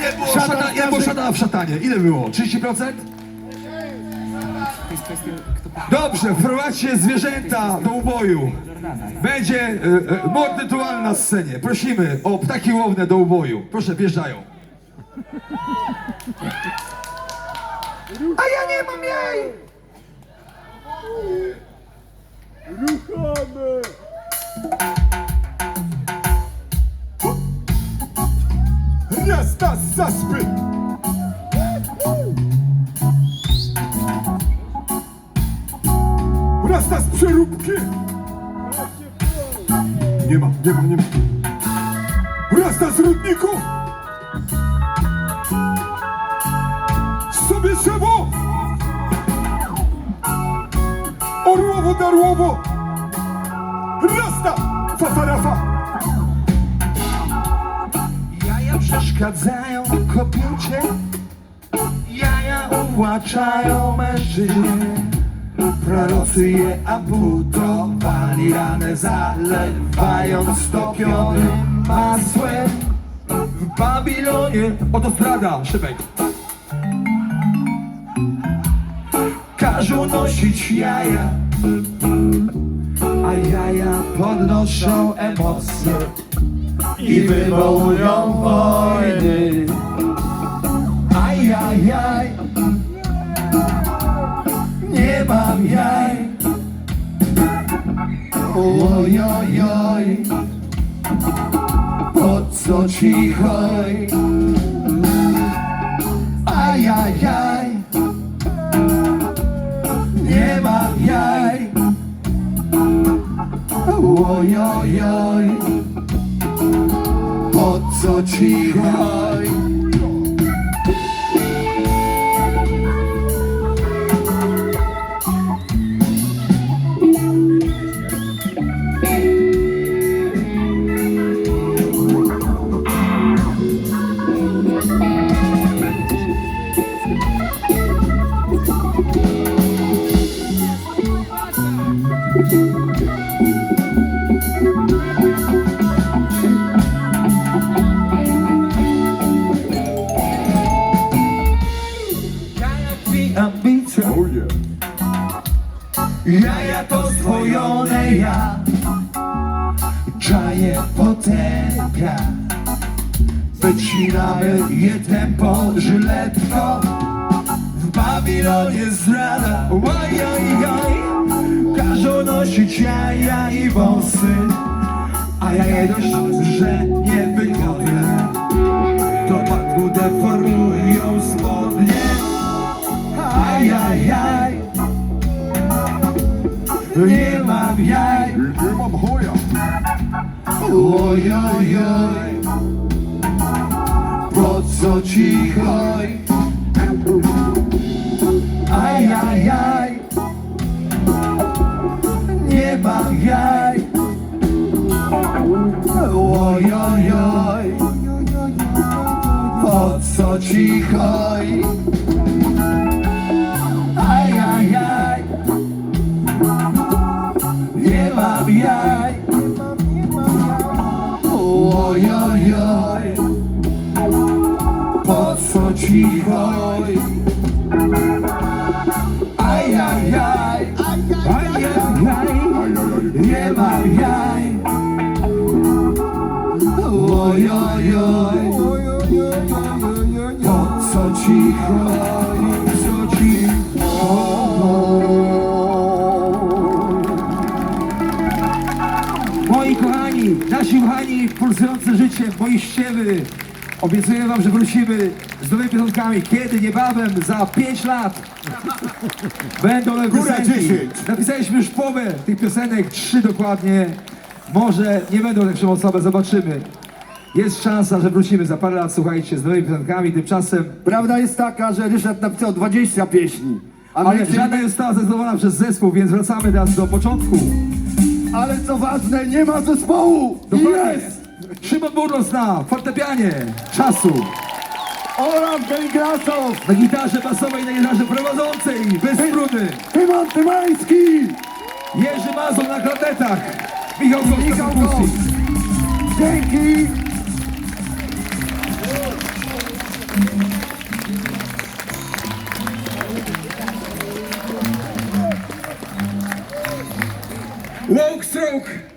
Jak było, Szatan szata, jak było szatana w szatanie? Ile było? 30%? Dobrze, wprowadźcie zwierzęta do uboju. Będzie e, e, mord rytualny na scenie. Prosimy o ptaki łowne do uboju. Proszę, wjeżdżają. A ja nie mam jaj! Rasta z zaspy! Rasta z przeróbki! Nie ma, nie ma, nie ma. Rasta z rudników! Sobie szewo! Orłowo, darłowo! Rasta! Fafarafa! Przeszkadzają kobiecie, jaja uwłaczają mężczyźnie. Prorocy je amputowali, ranę zalewając topionym masłem. W Babilonie, oto strada, szybek. Każą nosić jaja, a jaja podnoszą emocje i wywołują po co ci hoj? Ajajaj, nie mam jaj. Ojojoj, po co ci jaja to zdwojone ja. Czaje potępia, wycinamy je tempo żyletko. W Babilonie zdrada, ojojoj, każą nosić jaja i wąsy. A ja je dość, że niewygodne, do patku deformują spodnie. Nie mam jaj. Nie mam hoja. Ojojoj, po co ci hoj? Ajajaj, nie mam jaj. Ojojoj, po co ci hoj? Co ci hoj? Ajajaj, ajajaj, nie mam jaj. Ojojoj, po co ci hoj? Co ci? Moi kochani, nasi kochani, pulsujące życie, moi ściewy. Obiecuję wam, że wrócimy z nowymi piosenkami. Kiedy? Niebawem, za 5 lat. Będą nowe Góra piosenki. 10. Napisaliśmy już połowę tych piosenek, trzy dokładnie. Może nie będą tak przemocowe, zobaczymy. Jest szansa, że wrócimy za parę lat, słuchajcie, z nowymi piosenkami. Tymczasem Prawda jest taka, że Ryszard napisał 20 pieśni. A my ale żadna nie została zdecydowana przez zespół, więc wracamy teraz do początku. Ale co ważne, nie ma zespołu! Dokładnie. Jest! Szymon Burlos na fortepianie czasu. Oran Peligrasow na gitarze basowej, na gitarze prowadzącej, bez struny. Szymon Tymański. Jerzy Mazur na klarnetach. Michał Kostas Dzięki. Walk stroke.